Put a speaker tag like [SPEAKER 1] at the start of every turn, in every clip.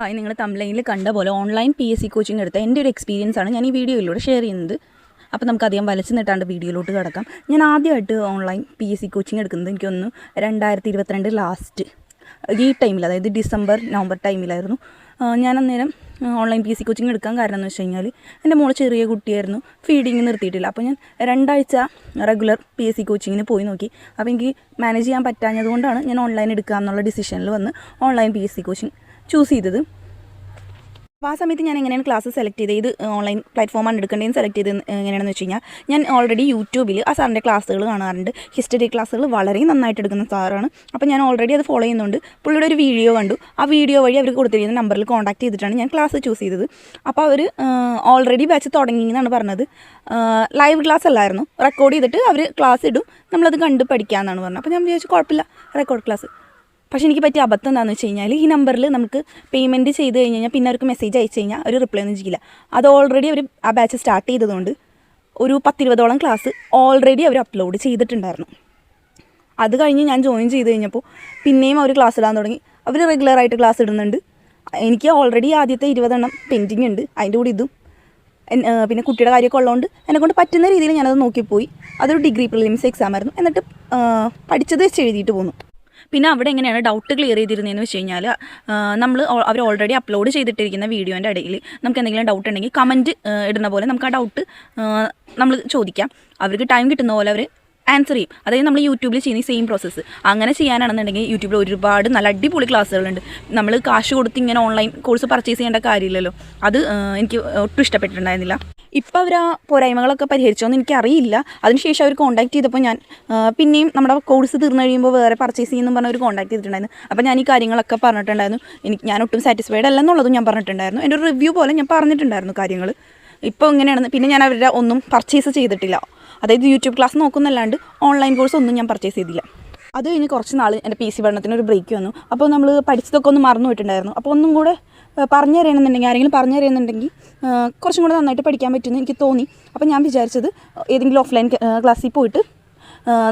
[SPEAKER 1] Hi നിങ്ങൾ തംലൈനിൽ കണ്ട പോലെ online P S C coaching എടുത്ത എന്റെ ഒരു എക്സ്പീരിയൻസ് ആണ് ഞാൻ ഈ വീഡിയോയിലൂടെ ഷെയർ ചെയ്യുന്നത്. അപ്പോൾ നമുക്ക് അധികം വലിച്ചു നീട്ടാണ്ട് വീഡിയോയിലോട്ട് കിടക്കാം. ഞാൻ ആദ്യമായിട്ട് online P S C coaching എടുക്കുന്നത് എനിക്കൊന്ന് രണ്ടായിരത്തി ഇരുപത്തിരണ്ട് ലാസ്റ്റ് ഈ ടൈമിൽ അതായത് ഡിസംബർ നവംബർ ടൈമിലായിരുന്നു ഞാൻ അന്നേരം online P S C coaching എടുക്കാൻ കാരണം എന്ന് വെച്ച് കഴിഞ്ഞാൽ എന്റെ മോൾ ചെറിയ കുട്ടിയായിരുന്നു. ഫീഡിങ് നിർത്തിയിട്ടില്ല. അപ്പോൾ ഞാൻ രണ്ടാഴ്ച റെഗുലർ പി എസ് സി കോച്ചിങ്ങിന് പോയി നോക്കി. അപ്പോൾ എനിക്ക് മാനേജ് ചെയ്യാൻ പറ്റാഞ്ഞതുകൊണ്ടാണ് ഞാൻ ഓൺലൈൻ എടുക്കുക എന്നുള്ള ഡിസിഷനിൽ വന്ന് online P S C coaching choose ചെയ്തത്. അപ്പോൾ ആ സമയത്ത് ഞാൻ എങ്ങനെയാണ് ക്ലാസ് സെലക്ട് ചെയ്ത് ഇത് ഓൺലൈൻ പ്ലാറ്റ്ഫോമാണ് എടുക്കേണ്ടതെന്ന് സെലക്ട് ചെയ്ത് എങ്ങനെയാണെന്ന് വെച്ച് കഴിഞ്ഞാൽ ഞാൻ ഓൾറെഡി യൂട്യൂബിൽ ആ സാറിന്റെ ക്ലാസ്സുകൾ കാണാറുണ്ട്. ഹിസ്റ്ററി ക്ലാസ്സുകൾ വളരെ നന്നായിട്ട് എടുക്കുന്ന സാറാണ്. അപ്പോൾ ഞാൻ ഓൾറെഡി അത് ഫോളോ ചെയ്യുന്നുണ്ട്. പുള്ളിയുടെ ഒരു വീഡിയോ കണ്ടു. ആ വീഡിയോ വഴി അവർ കൊടുത്തിരിക്കുന്ന നമ്പറിൽ കോൺടാക്ട് ചെയ്തിട്ടാണ് ഞാൻ ക്ലാസ് ചൂസ് ചെയ്തത്. അപ്പോൾ അവർ ഓൾറെഡി ബാച്ച് തുടങ്ങി എന്നാണ് പറഞ്ഞത്. ലൈവ് ക്ലാസ് അല്ലായിരുന്നു. റെക്കോർഡ് ചെയ്തിട്ട് അവർ ക്ലാസ് ഇടും. നമ്മളത് കണ്ട് പഠിക്കാമെന്നാണ് പറഞ്ഞത്. അപ്പോൾ ഞാൻ വിചാരിച്ചു കുഴപ്പമില്ല. റെക്കോർഡ് ക്ലാസ് പക്ഷേ എനിക്ക് പറ്റിയ അബദ്ധം എന്താണെന്ന് വെച്ച് കഴിഞ്ഞാൽ ഈ നമ്പറിൽ നമുക്ക് പേയ്മെന്റ് ചെയ്ത് കഴിഞ്ഞ് കഴിഞ്ഞാൽ പിന്നെ അവർക്ക് മെസ്സേജ് അയച്ചു കഴിഞ്ഞാൽ ഒരു റിപ്ലൈ ഒന്നും ചെയ്യില്ല. അത് ഓൾറെഡി അവർ ആ ബാച്ച് സ്റ്റാർട്ട് ചെയ്തതുകൊണ്ട് ഒരു പത്തിരുപതോളം ക്ലാസ് ഓൾറെഡി അവർ അപ്ലോഡ് ചെയ്തിട്ടുണ്ടായിരുന്നു. അത് കഴിഞ്ഞ് ഞാൻ ജോയിൻ ചെയ്ത് കഴിഞ്ഞപ്പോൾ പിന്നെയും അവർ ക്ലാസ് ഇടാൻ തുടങ്ങി. അവർ റെഗുലറായിട്ട് ക്ലാസ് ഇടുന്നുണ്ട്. എനിക്ക് ഓൾറെഡി ആദ്യത്തെ ഇരുപതെണ്ണം പെൻഡിങ് ഉണ്ട്. അതിന്റെ കൂടി ഇതും. പിന്നെ കുട്ടിയുടെ കാര്യമൊക്കെ ഉള്ളതുകൊണ്ട് എന്നെക്കൊണ്ട് പറ്റുന്ന രീതിയിൽ ഞാനത് നോക്കിപ്പോയി. അതൊരു ഡിഗ്രി പ്രിലിംസ് എക്സാം ആയിരുന്നു. എന്നിട്ട് പഠിച്ചത് വെച്ച് എഴുതിയിട്ട് പോന്നു. പിന്നെ അവിടെ എങ്ങനെയാണ് ഡൗട്ട് ക്ലിയർ ചെയ്തിരുന്നതെന്ന് വെച്ച് കഴിഞ്ഞാൽ നമ്മൾ അവർ ഓൾറെഡി അപ്ലോഡ് ചെയ്തിട്ടിരിക്കുന്ന വീഡിയോന്റെ ഇടയിൽ നമുക്ക് എന്തെങ്കിലും ഡൗട്ട് ഉണ്ടെങ്കിൽ കമന്റ് ഇടുന്ന പോലെ നമുക്ക് ആ ഡൗട്ട് നമ്മൾ ചോദിക്കാം. അവർക്ക് ടൈം കിട്ടുന്ന പോലെ അവർ ആൻസർ ചെയ്യും. അതായത് നമ്മൾ യൂട്യൂബിൽ ചെയ്യുന്ന സെയിം പ്രോസസ്സ് അങ്ങനെ ചെയ്യാനാണെന്നുണ്ടെങ്കിൽ യൂട്യൂബിൽ ഒരുപാട് നല്ല അടിപൊളി ക്ലാസ്സുകളുണ്ട്. നമ്മൾ കാശ് കൊടുത്ത് ഇങ്ങനെ ഓൺലൈൻ കോഴ്സ് പർച്ചേസ് ചെയ്യേണ്ട കാര്യമില്ലല്ലോ. അത് എനിക്ക് ഒട്ടും ഇഷ്ടപ്പെട്ടിട്ടുണ്ടായിരുന്നില്ല. ഇപ്പോൾ അവർ ആ പോരായ്മകളൊക്കെ പരിഹരിച്ചോന്ന് എനിക്കറിയില്ല. അതിനുശേഷം അവർ കോൺടാക്ട് ചെയ്തപ്പോൾ ഞാൻ പിന്നെയും നമ്മുടെ കോഴ്സ് തീർന്നു കഴിയുമ്പോൾ വേറെ പർച്ചേസ് ചെയ്യുന്നു പറഞ്ഞ അവർ കോൺടാക്ട് ചെയ്തിട്ടുണ്ടായിരുന്നു. അപ്പോൾ ഞാൻ ഈ കാര്യങ്ങളൊക്കെ പറഞ്ഞിട്ടുണ്ടായിരുന്നു. എനിക്ക് ഞാൻ ഒട്ടും സാറ്റിസ്ഫൈഡ് അല്ല എന്നുള്ളതും ഞാൻ പറഞ്ഞിട്ടുണ്ടായിരുന്നു. എന്റെ ഒരു റിവ്യൂ പോലെ ഞാൻ പറഞ്ഞിട്ടുണ്ടായിരുന്നു കാര്യങ്ങൾ ഇപ്പോൾ ഇങ്ങനെയാണ്. പിന്നെ ഞാൻ അവരുടെ ഒന്നും പർച്ചേസ് ചെയ്തിട്ടില്ല. അതായത് യൂട്യൂബ് ക്ലാസ് നോക്കുന്നല്ലാണ്ട് ഓൺലൈൻ കോഴ്സ് ഒന്നും ഞാൻ പർച്ചേസ് ചെയ്തില്ല. അത് കഴിഞ്ഞ് കുറച്ച് നാൾ എന്റെ പി സി പഠനത്തിന് ഒരു ബ്രേക്ക് വന്നു. അപ്പോൾ നമ്മൾ പഠിച്ചതൊക്കെ ഒന്ന് മറന്നു പോയിട്ടുണ്ടായിരുന്നു. അപ്പോൾ ഒന്നും കൂടെ പറഞ്ഞു തരണമെന്നുണ്ടെങ്കിൽ ആരെങ്കിലും പറഞ്ഞു തരുന്നുണ്ടെങ്കിൽ കുറച്ചും കൂടെ നന്നായിട്ട് പഠിക്കാൻ പറ്റുമെന്ന് എനിക്ക് തോന്നി. അപ്പോൾ ഞാൻ വിചാരിച്ചത് ഏതെങ്കിലും ഓഫ്ലൈൻ ക്ലാസ്സിൽ പോയിട്ട്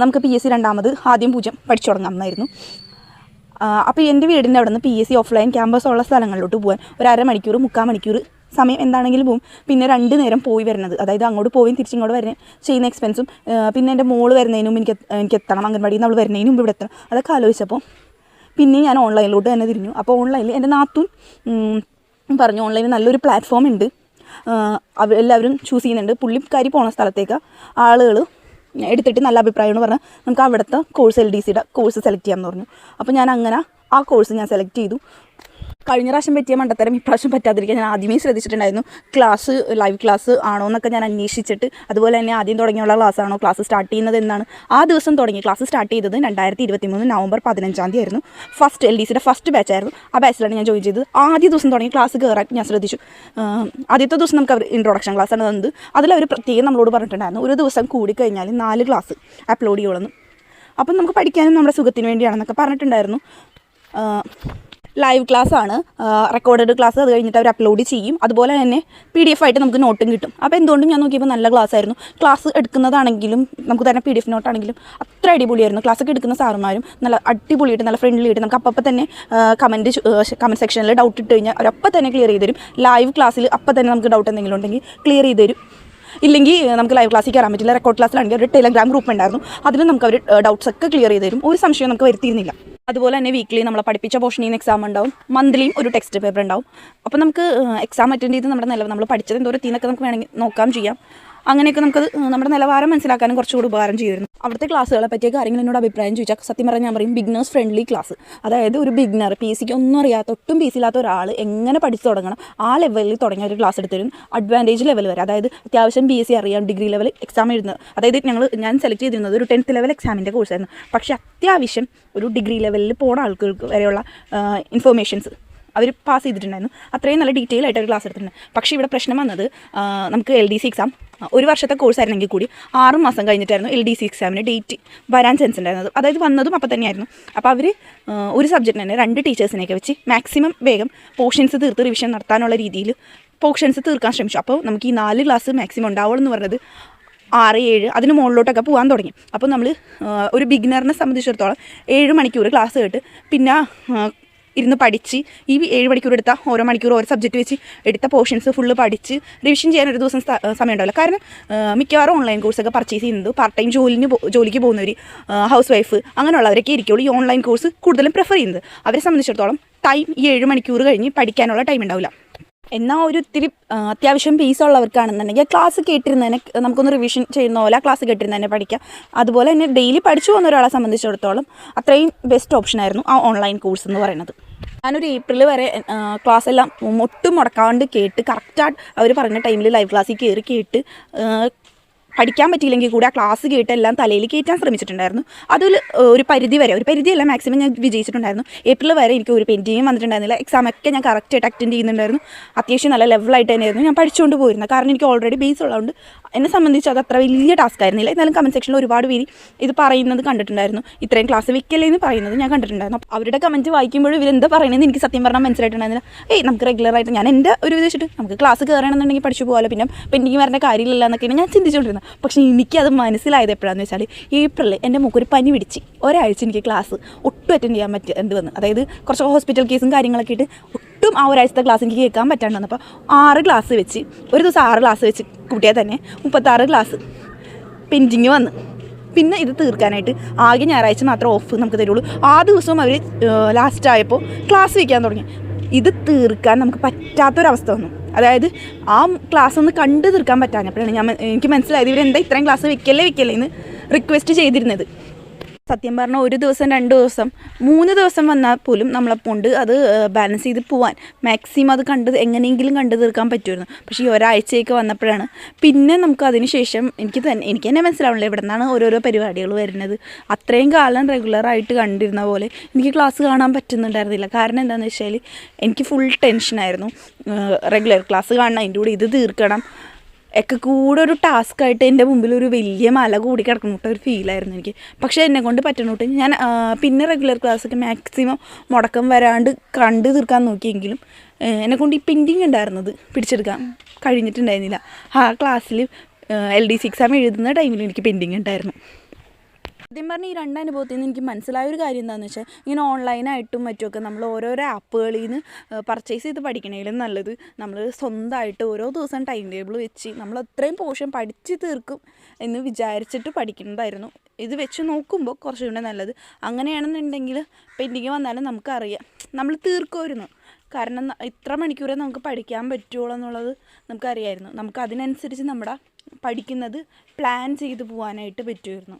[SPEAKER 1] നമുക്ക് പി എസ് സി രണ്ടാമത് ആദ്യം പൂജ്യം പഠിച്ചു തുടങ്ങാം എന്നായിരുന്നു അപ്പോൾ എന്റെ വീടിന്റെ അവിടെ നിന്ന് P S C offline campus ഉള്ള സ്ഥലങ്ങളിലോട്ട് പോകാൻ ഒരു അരമണിക്കൂർ മുക്കാൽ മണിക്കൂർ സമയം എന്താണെങ്കിലും പോവും. പിന്നെ രണ്ട് നേരം പോയി വരുന്നത്. അതായത് അങ്ങോട്ട് പോയി തിരിച്ചിങ്ങോട്ട് വരുന്ന ചെയ്യുന്ന എക്സ്പെൻസും പിന്നെ എന്റെ മോൾ വരുന്നതിനും എനിക്ക് എനിക്ക് എത്തണം. അംഗൻവാടിയിൽ നിന്ന് അവൾ വരുന്നതിനും മുമ്പ് ഇവിടെ എത്തണം. അതൊക്കെ ആലോചിച്ചപ്പോൾ പിന്നെ ഞാൻ ഓൺലൈനിലോട്ട് തന്നെ തിരിഞ്ഞു. അപ്പോൾ ഓൺലൈനിൽ എന്റെ നാത്തും പറഞ്ഞു ഓൺലൈനിൽ നല്ലൊരു പ്ലാറ്റ്ഫോം ഉണ്ട്. അവ എല്ലാവരും ചൂസ് ചെയ്യുന്നുണ്ട്. പുള്ളിക്കാരി പോണ സ്ഥലത്തേക്ക് ആളുകൾ എടുത്തിട്ട് നല്ല അഭിപ്രായമാണ് പറഞ്ഞാൽ നമുക്ക് അവിടുത്തെ കോഴ്സ് എൽ ഡി സിയുടെ കോഴ്സ് സെലക്ട് ചെയ്യാമെന്ന് പറഞ്ഞു. അപ്പോൾ ഞാൻ അങ്ങനെ ആ കോഴ്സ് ഞാൻ സെലക്ട് ചെയ്തു. കഴിഞ്ഞ പ്രാവശ്യം പറ്റിയ മണ്ടത്തരം ഇപ്രാവശ്യം പറ്റാതിരിക്കാൻ ഞാൻ ആദ്യമേ ശ്രദ്ധിച്ചിട്ടുണ്ടായിരുന്നു. ക്ലാസ് ലൈവ് ക്ലാസ് ആണോ എന്നൊക്കെ ഞാൻ അന്വേഷിച്ചിട്ട് അതുപോലെ തന്നെ ആദ്യം തുടങ്ങിയുള്ള ക്ലാസ് ആണോ ക്ലാസ് സ്റ്റാർട്ട് ചെയ്യുന്നത് എന്നാണ്. ആ ദിവസം തുടങ്ങി ക്ലാസ് സ്റ്റാർട്ട് ചെയ്തത് രണ്ടായിരത്തി ഇരുപത്തി മൂന്ന് നവംബർ പതിനഞ്ചാം തീയതി ആയിരുന്നു. ഫസ്റ്റ് എൽ ഡി സിയുടെ ഫസ്റ്റ് ബാച്ച് ആയിരുന്നു. ആ ബാച്ചിലാണ് ഞാൻ ജോയിൻ ചെയ്തത്. ആദ്യ ദിവസം തുടങ്ങി ക്ലാസ് കയറാൻ ഞാൻ ശ്രദ്ധിച്ചു. ആദ്യത്തെ ദിവസം നമുക്ക് അവർ ഇൻട്രൊഡക്ഷൻ ക്ലാസ് ആണ് തന്നത്. അതിൽ അവർ പ്രത്യേകം നമ്മളോട് പറഞ്ഞിട്ടുണ്ടായിരുന്നു. ഒരു ദിവസം കൂടി കഴിഞ്ഞാൽ നാല് ക്ലാസ് അപ്ലോഡ് ചെയ്യുള്ളൂ അപ്പം നമുക്ക് പഠിക്കാനും നമ്മുടെ സുഖത്തിന് വേണ്ടിയാണെന്നൊക്കെ പറഞ്ഞിട്ടുണ്ടായിരുന്നു. ലൈവ് ക്ലാസ് ആണ്. റെക്കോർഡഡ് ക്ലാസ് അത് കഴിഞ്ഞിട്ട് അവർ അപ്ലോഡ് ചെയ്യും. അതുപോലെ തന്നെ പി ഡി എഫ് ആയിട്ട് നമുക്ക് നോട്ടും കിട്ടും. അപ്പോൾ എന്തുകൊണ്ടും ഞാൻ നോക്കിയപ്പോൾ നല്ല ക്ലാസ് ആയിരുന്നു. ക്ലാസ് എടുക്കുന്നതാണെങ്കിലും നമുക്ക് തന്നെ പി ഡി എഫ് നോട്ടാണെങ്കിലും അത്ര അടിപൊളിയായിരുന്നു. ക്ലാസ് ഒക്കെ എടുക്കുന്ന സാറുമാരും നല്ല അടിപൊളിയായിട്ട് നല്ല ഫ്രണ്ട്ലി ആയിട്ട് നമുക്ക് അപ്പം തന്നെ കമന്റ് കമന്റ് സെക്ഷനിൽ ഡൗട്ട് ഇട്ട് കഴിഞ്ഞാൽ അവരപ്പം തന്നെ ക്ലിയർ ചെയ്ത് തരും. ലൈവ് ക്ലാസ്സിൽ അപ്പം തന്നെ നമുക്ക് ഡൗട്ട് എന്തെങ്കിലും ഉണ്ടെങ്കിൽ ക്ലിയർ ചെയ്ത് തരും. ഇല്ലെങ്കിൽ നമുക്ക് ലൈവ് ക്ലാസ്സിൽ കയറാൻ പറ്റില്ല. റെക്കോർഡ് ക്ലാസ്സിലാണെങ്കിൽ ഒരു ടെലഗ്രാം ഗ്രൂപ്പ് ഉണ്ടായിരുന്നു. അതിൽ നമുക്ക് അവർ ഡൗട്ട്സ് ഒക്കെ ക്ലിയർ ചെയ്ത് തരും. ഒരു സംശയം നമുക്ക് വരുത്തിയിരുന്നില്ല. അതുപോലെ തന്നെ വീക്ക്ലി നമ്മളെ പഠിപ്പിച്ച പോർഷനിൽ നിന്ന് എക്സാം ഉണ്ടാവും. മന്ത്ലിയും ഒരു ടെക്സ്റ്റ് പേപ്പർ ഉണ്ടാവും. അപ്പോൾ നമുക്ക് എക്സാം അറ്റൻഡ് ചെയ്ത് നമ്മുടെ നിലവ് നമ്മൾ പഠിച്ചത് എന്തോരത്തിന്നൊക്കെ നമുക്ക് വേണമെങ്കിൽ നോക്കാം ചെയ്യാം. അങ്ങനെയൊക്കെ നമുക്ക് നമ്മുടെ നിലവാരം മനസ്സിലാക്കാനും കുറച്ചുകൂടി ഉപകാരം ചെയ്തിരുന്നു അവിടുത്തെ ക്ലാസ്സുകളെ പറ്റിയ കാര്യങ്ങൾ എന്നോട് അഭിപ്രായം ചോദിച്ചാൽ സത്യം പറഞ്ഞാൽ ഞാൻ പറയും ബിഗ്നേഴ്സ് ഫ്രണ്ട്ലി ക്ലാസ് അതായത് ഒരു ബിഗ്നർ പി സിക്ക് ഒന്നും അറിയാത്ത ഒട്ടും പി സി ഇല്ലാത്ത ഒരാൾ എങ്ങനെ പഠിച്ചു തുടങ്ങണം ആ ലെവലിൽ തുടങ്ങിയ ഒരു ക്ലാസ് എടുത്തിരുന്നു അഡ്വാന്റേജ് ലെവൽ വരെ. അതായത് അത്യാവശ്യം ബി എസ് സി അറിയാം ഡിഗ്രി ലെവൽ എക്സാം എഴുതുന്നത്. അതായത് ഞങ്ങൾ ഞാൻ സെലക്ട് ചെയ്തിരുന്നത് ഒരു ടെൻത്ത് ലെവൽ എക്സാമിന്റെ കോഴ്സായിരുന്നു പക്ഷേ അത്യാവശ്യം ഒരു ഡിഗ്രി ലെവലിൽ പോണ ആൾക്കാർക്ക് വരെയുള്ള ഇൻഫർമേഷൻസ് അവർ പാസ് ചെയ്തിട്ടുണ്ടായിരുന്നു. അത്രയും നല്ല ഡീറ്റെയിൽ ആയിട്ട് ഒരു ക്ലാസ് എടുത്തിട്ടുണ്ട്. പക്ഷേ ഇവിടെ പ്രശ്നം വന്നത് നമുക്ക് എൽ ഡി സി എക്സാം ഒരു വർഷത്തെ കോഴ്സ് ആയിരുന്നെങ്കിൽ കൂടി ആറ് മാസം കഴിഞ്ഞിട്ടായിരുന്നു എൽ ഡി സി എക്സാമിന് ഡേറ്റ് വരാൻ ചാൻസ് ഉണ്ടായിരുന്നത്. അതായത് വന്നതും അപ്പം തന്നെയായിരുന്നു. അപ്പോൾ അവർ ഒരു സബ്ജക്റ്റിന് തന്നെ രണ്ട് ടീച്ചേഴ്സിനെയൊക്കെ വെച്ച് മാക്സിമം വേഗം പോർഷൻസ് തീർത്ത് റിവിഷൻ നടത്താനുള്ള രീതിയിൽ പോർഷൻസ് തീർക്കാൻ ശ്രമിച്ചു. അപ്പോൾ നമുക്ക് ഈ നാല് ക്ലാസ് മാക്സിമം ഉണ്ടാവുള്ളൂ എന്ന് പറഞ്ഞത് ആറ് ഏഴ് അതിന് മുകളിലോട്ടൊക്കെ പോകാൻ തുടങ്ങി. അപ്പോൾ നമ്മൾ ഒരു ബിഗിനറിനെ സംബന്ധിച്ചിടത്തോളം ഏഴ് മണിക്കൂർ ക്ലാസ് കേട്ട് പിന്നെ ഇരുന്ന് പഠിച്ച് ഈ ഏഴ് മണിക്കൂർ എടുത്ത ഓരോ മണിക്കൂർ ഓരോ സബ്ജക്റ്റ് വെച്ച് എടുത്ത പോർഷൻസ് ഫുള്ള് പഠിച്ച് റിവിഷൻ ചെയ്യാൻ ഒരു ദിവസം സമയം ഉണ്ടാവില്ല കാരണം മിക്കവാറും ഓൺലൈൻ കോഴ്സൊക്കെ പർച്ചേസ് ചെയ്യുന്നത് പാർട്ട് ടൈം ജോലിന് ജോലിക്ക് പോകുന്നവർ ഹൗസ് വൈഫ് അങ്ങനെയുള്ളവരൊക്കെ ഇരിക്കുള്ളൂ ഈ ഓൺലൈൻ കോഴ്സ് കൂടുതലും പ്രിഫർ ചെയ്യുന്നത്. അവരെ സംബന്ധിച്ചിടത്തോളം ടൈം ഈ ഏഴ് മണിക്കൂർ കഴിഞ്ഞ് പഠിക്കാനുള്ള ടൈം ഉണ്ടാവില്ല. എന്നാൽ ഒരു ഇത്തിരി അത്യാവശ്യം പീസ് ഉള്ളവർക്കാണെന്നുണ്ടെങ്കിൽ ക്ലാസ് കേട്ടിരുന്നതിനെ നമുക്കൊന്ന് റിവിഷൻ ചെയ്യുന്ന പോലെ ക്ലാസ് കേട്ടിരുന്നതിനെ പഠിക്കാം. അതുപോലെ തന്നെ ഡെയിലി പഠിച്ചു പോകുന്ന ഒരാളെ സംബന്ധിച്ചിടത്തോളം അത്രയും ബെസ്റ്റ് ഓപ്ഷൻ ആയിരുന്നു ആ ഓൺലൈൻ കോഴ്സ് എന്ന് പറയുന്നത്. ഞാനൊരു ഏപ്രിൽ വരെ ക്ലാസ് എല്ലാം ഒട്ടും മുടക്കാണ്ട് കേട്ട് കറക്റ്റായിട്ട് അവർ പറഞ്ഞ ടൈമിൽ ലൈവ് ക്ലാസ്സിൽ കയറി കേട്ട് പഠിക്കാൻ പറ്റിയില്ലെങ്കിൽ കൂടി ആ ക്ലാസ് കേട്ട് എല്ലാം തലയിൽ കയറ്റാൻ ശ്രമിച്ചിട്ടുണ്ടായിരുന്നു. അതിൽ ഒരു പരിധി വരെ ഒരു പരിധിയല്ല മാക്സിമം ഞാൻ വിജയിച്ചിട്ടുണ്ടായിരുന്നു. ഏപ്രിൽ വരെ എനിക്ക് ഒരു പെന്റിങ്ങും വന്നിട്ടുണ്ടായിരുന്നില്ല. എക്സാം ഒക്കെ ഞാൻ കറക്റ്റായിട്ട് അറ്റൻഡ് ചെയ്യുന്നുണ്ടായിരുന്നു. അത്യാവശ്യം നല്ല ലെവലായിട്ട് തന്നെയായിരുന്നു. ഞാൻ പഠിച്ചുകൊണ്ട് പോയിരുന്നത് കാരണം എനിക്ക് ഓൾറെഡി ബേസ് ഉള്ളതുകൊണ്ട് എന്നെ സംബന്ധിച്ച് അത് അത്ര വലിയ ടാസ്ക് ആയിരുന്നില്ല. എന്നാലും കമന്റ് സെക്ഷനിൽ ഒരുപാട് പേര് ഇത് പറയുന്നത് കണ്ടിട്ടുണ്ടായിരുന്നു. ഇത്രയും ക്ലാസ് വെക്കല്ലേ എന്ന് പറയുന്നത് ഞാൻ കണ്ടിട്ടുണ്ടായിരുന്നു. അപ്പോൾ അവരുടെ കമന്റ് വായിക്കുമ്പോഴും ഇവരെന്താ പറയുന്നത് എനിക്ക് സത്യം പറഞ്ഞാൽ മനസ്സിലായിട്ടുണ്ടായിരുന്നില്ല. ഏയ് നമുക്ക് റെഗുലറായിട്ട് ഞാൻ എന്റെ ഒരു ഉദ്ദേശിച്ചിട്ട് നമുക്ക് ക്ലാസ് കയറണമെന്നുണ്ടെങ്കിൽ പഠിച്ചു പോകാമല്ലോ പിന്നെ പെൻഡിങ് വരേണ്ട കാര്യമില്ല എന്നൊക്കെയാണ് ഞാൻ ചിന്തിച്ചുകൊണ്ടിരുന്നത് പക്ഷേ എനിക്കത് മനസ്സിലായത് എപ്പോഴാണെന്ന് വെച്ചാൽ ഏപ്രിലിൽ എന്റെ മൂക്കൊരു പനി പിടിച്ച്. ഒരാഴ്ച എനിക്ക് ക്ലാസ് ഒട്ടും അറ്റൻഡ് ചെയ്യാൻ പറ്റുക എന്ത് വന്ന്. അതായത് കുറച്ച് ഹോസ്പിറ്റൽ കേസും കാര്യങ്ങളൊക്കെ ആയിട്ട് ഒട്ടും ആ ഒരാഴ്ചത്തെ ക്ലാസ് എനിക്ക് കേൾക്കാൻ പറ്റാണ്ട് വന്നപ്പോൾ ആറ് ക്ലാസ് വെച്ച് ഒരു ദിവസം ആറ് ക്ലാസ് വെച്ച് കൂട്ടിയാൽ തന്നെ മുപ്പത്താറ് ക്ലാസ് പെൻഡിങ് വന്ന്. പിന്നെ ഇത് തീർക്കാനായിട്ട് ആകെ ഞായറാഴ്ച മാത്രം ഓഫ് നമുക്ക് തരുള്ളൂ. ആ ദിവസവും അവർ ലാസ്റ്റ് ആയപ്പോൾ ക്ലാസ് വയ്ക്കാൻ തുടങ്ങി. ഇത് തീർക്കാൻ നമുക്ക് പറ്റാത്തൊരവസ്ഥ വന്നു. അതായത് ആ ക്ലാസ് ഒന്ന് കണ്ടു തീർക്കാൻ പറ്റാഞ്ഞപ്പോഴാണ് ഞാൻ എനിക്ക് മനസ്സിലായത് ഇവരെന്താ ഇത്രയും ക്ലാസ് വെക്കല്ലേ വെക്കല്ലേ എന്ന് റിക്വസ്റ്റ് ചെയ്തിരുന്നത്. സത്യം പറഞ്ഞാൽ ഒരു ദിവസം രണ്ട് ദിവസം മൂന്ന് ദിവസം വന്നാൽ പോലും നമ്മളെ പൊണ്ട് അത് ബാലൻസ് ചെയ്ത് പോവാൻ മാക്സിമം അത് കണ്ട് എങ്ങനെയെങ്കിലും കണ്ടു തീർക്കാൻ പറ്റുമായിരുന്നു. പക്ഷേ ഈ ഒരാഴ്ചയൊക്കെ വന്നപ്പോഴാണ്. പിന്നെ നമുക്ക് അതിന് ശേഷം എനിക്ക് തന്നെ എനിക്ക് തന്നെ മനസ്സിലാവണല്ലോ ഇവിടെ നിന്നാണ് ഓരോരോ പരിപാടികൾ വരുന്നത്. അത്രയും കാലം റെഗുലറായിട്ട് കണ്ടിരുന്ന പോലെ എനിക്ക് ക്ലാസ് കാണാൻ പറ്റുന്നുണ്ടായിരുന്നില്ല. കാരണം എന്താണെന്ന് വെച്ചാൽ എനിക്ക് ഫുൾ ടെൻഷനായിരുന്നു റെഗുലർ ക്ലാസ് കാണണം അതിന്റെ കൂടെ ഇത് തീർക്കണം. ഒക്കെ കൂടെ ഒരു ടാസ്ക് ആയിട്ട് എന്റെ മുമ്പിൽ ഒരു വലിയ മല കൂടി കിടക്കണോട്ട് ഒരു ഫീലായിരുന്നു എനിക്ക്. പക്ഷേ എന്നെ കൊണ്ട് പറ്റണോട്ട് ഞാൻ പിന്നെ റെഗുലർ ക്ലാസ്സൊക്കെ മാക്സിമം മുടക്കം വരാണ്ട് കണ്ടു തീർക്കാൻ നോക്കിയെങ്കിലും എന്നെ കൊണ്ട് ഈ പെയിന്റിങ് ഉണ്ടായിരുന്നത് പിടിച്ചെടുക്കാൻ കഴിഞ്ഞിട്ടുണ്ടായിരുന്നില്ല. ആ ക്ലാസ്സിൽ എൽ ഡി സി എക്സാം എഴുതുന്ന ടൈമിൽ എനിക്ക് പെയിന്റിങ് ഉണ്ടായിരുന്നു. ആദ്യം പറഞ്ഞ ഈ രണ്ട് അനുഭവത്തിൽ നിന്ന് എനിക്ക് മനസ്സിലായ ഒരു കാര്യം എന്താണെന്ന് വെച്ചാൽ ഇങ്ങനെ ഓൺലൈനായിട്ടും മറ്റുമൊക്കെ നമ്മൾ ഓരോരോ ആപ്പുകളിൽ നിന്ന് പർച്ചേസ് ചെയ്ത് പഠിക്കണേലും നല്ലത്. നമ്മൾ സ്വന്തമായിട്ട് ഓരോ ദിവസം ടൈം ടേബിൾ വെച്ച് നമ്മൾ അത്രയും പോർഷൻ പഠിച്ച് തീർക്കും എന്ന് വിചാരിച്ചിട്ട് പഠിക്കുന്നതായിരുന്നു. ഇത് വെച്ച് നോക്കുമ്പോൾ കുറച്ചുകൂടെ നല്ലത്. അങ്ങനെയാണെന്നുണ്ടെങ്കിൽ പെൻഡിങ് വന്നാലും നമുക്കറിയാം. നമ്മൾ തീർക്കുമായിരുന്നു. കാരണം ഇത്ര മണിക്കൂറേ നമുക്ക് പഠിക്കാൻ പറ്റുള്ളൂ എന്നുള്ളത് നമുക്കറിയായിരുന്നു. നമുക്ക് അതിനനുസരിച്ച് നമ്മുടെ പഠിക്കുന്നത് പ്ലാൻ ചെയ്ത് പോകാനായിട്ട് പറ്റുമായിരുന്നു.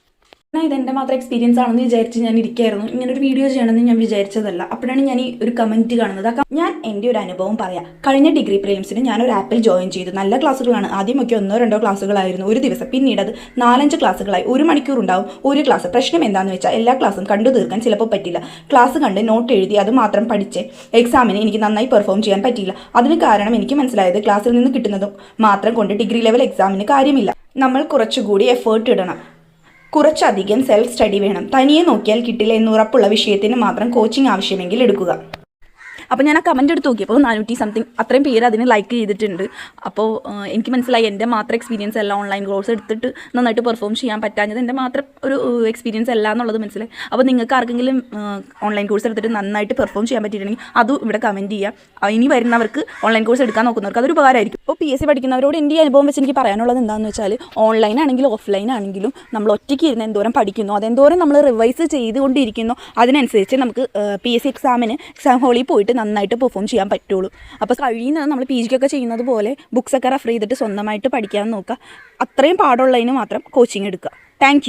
[SPEAKER 1] എന്നാൽ ഇതെന്റെ മാത്രം എക്സ്പീരിയൻസ് ആണെന്ന് വിചാരിച്ച് ഞാൻ ഇരിക്കായിരുന്നു. ഇങ്ങനെ ഒരു വീഡിയോ ചെയ്യണമെന്ന് ഞാൻ വിചാരിച്ചതല്ല. അപ്പോഴാണ് ഞാൻ ഈ ഒരു കമന്റ് കാണുന്നത്. ഞാൻ എന്റെ ഒരു അനുഭവം പറയാം. കഴിഞ്ഞ ഡിഗ്രി പ്രിലിംസിന് ഞാൻ ഒരു ആപ്പിൽ ജോയിൻ ചെയ്തു. നല്ല ക്ലാസ്സുകളാണ്. ആദ്യമൊക്കെ ഒന്നോ രണ്ടോ ക്ലാസ്സുകളായിരുന്നു. ഒരു ദിവസം. പിന്നീട് അത് നാലഞ്ച് ക്ലാസ്സുകളായി. ഒരു മണിക്കൂർ ഉണ്ടാവും. ഒരു ക്ലാസ്. പ്രശ്നം എന്താണെന്ന് വെച്ചാൽ എല്ലാ ക്ലാസ്സും കണ്ടു തീർക്കാൻ ചിലപ്പോൾ പറ്റില്ല. ക്ലാസ് കണ്ട് നോട്ട് എഴുതി അത് മാത്രം പഠിച്ച് എക്സാമിന് എനിക്ക് നന്നായി പെർഫോം ചെയ്യാൻ പറ്റിയില്ല. അതിന് കാരണം എനിക്ക് മനസ്സിലായത് ക്ലാസ്സിൽ നിന്ന് കിട്ടുന്നതും മാത്രം കൊണ്ട് ഡിഗ്രി ലെവൽ എക്സാമിന് കാര്യമില്ല. നമ്മൾ കുറച്ചുകൂടി എഫേർട്ട് ഇടണം. കുറച്ചധികം സെൽഫ് സ്റ്റഡി വേണം. തനിയെ നോക്കിയാൽ കിട്ടില്ല എന്ന് ഉറപ്പുള്ള വിഷയത്തിന് മാത്രം കോച്ചിങ് ആവശ്യമെങ്കിൽ എടുക്കുക. അപ്പോൾ ഞാൻ ആ കമന്റ് എടുത്ത് നോക്കിയപ്പോൾ നാനൂറ്റി സംതിങ് അത്രയും പേര് അതിന് ലൈക്ക് ചെയ്തിട്ടുണ്ട്. അപ്പോൾ എനിക്ക് മനസ്സിലായി എന്റെ മാത്രം എക്സ്പീരിയൻസ് അല്ല ഓൺലൈൻ കോഴ്സ് എടുത്തിട്ട് നന്നായിട്ട് പെർഫോം ചെയ്യാൻ പറ്റാഞ്ഞത് എന്റെ മാത്രം ഒരു എക്സ്പീരിയൻസ് അല്ല എന്നുള്ളത് മനസ്സിലായി. അപ്പോൾ നിങ്ങൾക്ക് ആർക്കെങ്കിലും ഓൺലൈൻ കോഴ്സ് എടുത്തിട്ട് നന്നായിട്ട് പെർഫോം ചെയ്യാൻ പറ്റിയിട്ടുണ്ടെങ്കിൽ അതും ഇവിടെ കമന്റ് ചെയ്യാം. ആ, ഇനി വരുന്നവർക്ക് ഓൺലൈൻ കോഴ്സ് എടുക്കാൻ നോക്കുന്നവർക്ക് അതൊരു ഉപകാരമായിരിക്കും. ഇപ്പോൾ പി എസ് സി പഠിക്കുന്നവരോട് എന്റെ അനുഭവം വെച്ച് എനിക്ക് പറയാനുള്ളത് എന്താണെന്ന് വെച്ചാൽ ഓൺലൈൻ ആണെങ്കിലും ഓഫ്ലൈൻ ആണെങ്കിലും നമ്മൾ ഒറ്റയ്ക്ക് ഇരുന്ന് എന്തോരം പഠിക്കുന്നു അതെന്തോരം നമ്മൾ റിവൈസ് ചെയ്തുകൊണ്ടിരിക്കുന്നു അതിനനുസരിച്ച് നമുക്ക് പി എസ് സി എക്സാമിന് എക്സാം ഹോളിൽ പോയിട്ട് നന്നായിട്ട് പെർഫോം ചെയ്യാൻ പറ്റുള്ളൂ. അപ്പോൾ കഴിയുന്നത് നമ്മൾ പി ജിക്കൊക്കെ ചെയ്യുന്നത് പോലെ ബുക്സൊക്കെ റെഫർ ചെയ്തിട്ട് സ്വന്തമായിട്ട് പഠിക്കാൻ നോക്കുക. അത്രയും പാടുള്ളതിന് മാത്രം കോച്ചിങ് എടുക്കുക. താങ്ക്